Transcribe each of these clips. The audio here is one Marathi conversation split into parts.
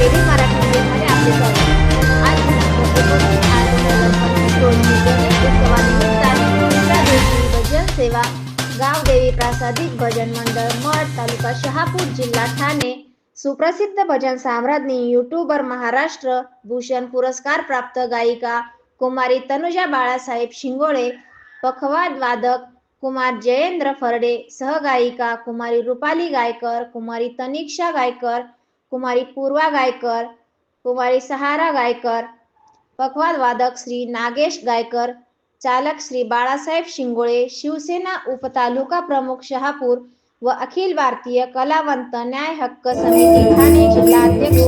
डेली मराठी न्यूजमध्ये आपले स्वागत आज भजन सेवा गावदेवी प्रासादिक भजन मंडळ मठ तालुका शहापूर जिल्हा ठाणे. सुप्रसिद्ध भजन साम्राज्ञी युट्यूबर महाराष्ट्र भूषण पुरस्कार प्राप्त गायिका कुमारी तनुजा बाळासाहेब शिंगोळे पखवाद वादक कुमार जयेंद्र फरडे सहगायिका कुमारी रुपाली गायकर कुमारी तनिक्षा गायकर कुमारी पूर्वा गायकर कुमारी सहारा गायकर पखवाद वादक श्री नागेश गायकर चालक श्री बाळासाहेब शिंगोळे शिवसेना उपतालुका प्रमुख शहापूर व अखिल भारतीय कलावंत न्याय हक्क समिती ठाणे जिल्हा अध्यक्ष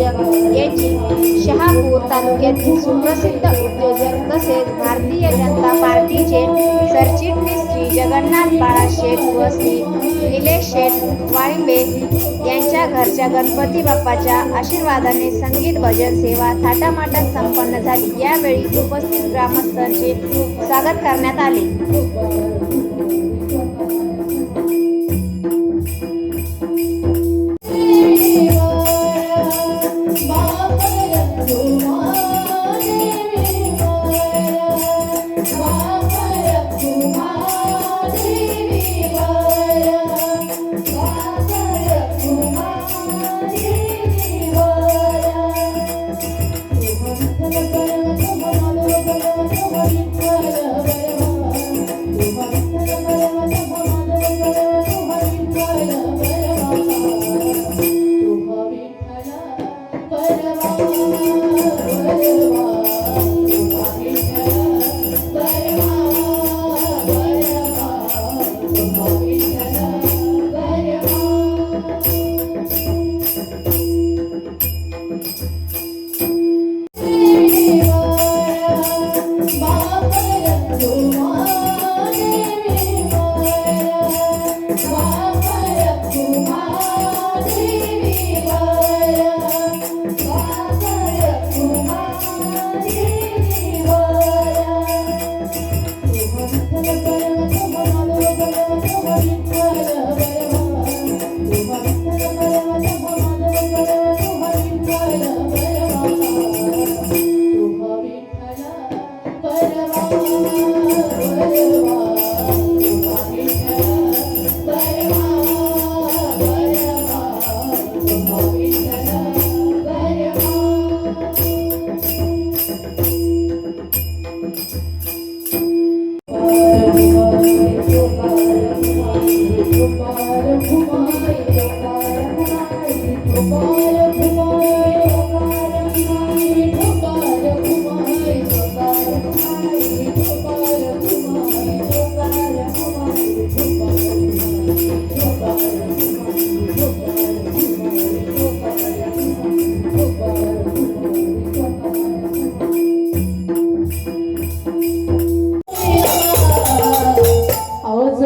यांची शहापूर तालुक्यातील सुप्रसिद्ध उद्योजक तसेच भारतीय जनता पार्टीचे सरचिटणीस श्री जगन्नाथ बाळा शेठ व श्री निलेश शेठ वाळिंबे यांच्या घरच्या गणपती बाप्पाच्या आशीर्वादाने संगीत भजन सेवा थाटामाटात संपन्न झाली. यावेळी उपस्थित ग्रामस्थांचे स्वागत करण्यात आले. Thank you. आज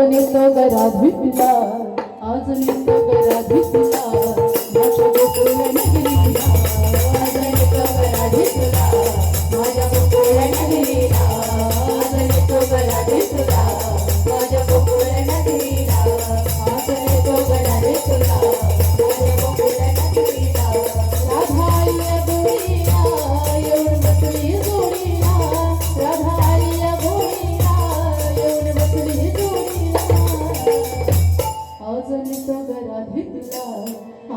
नेतो घरात भेटला आज नेतो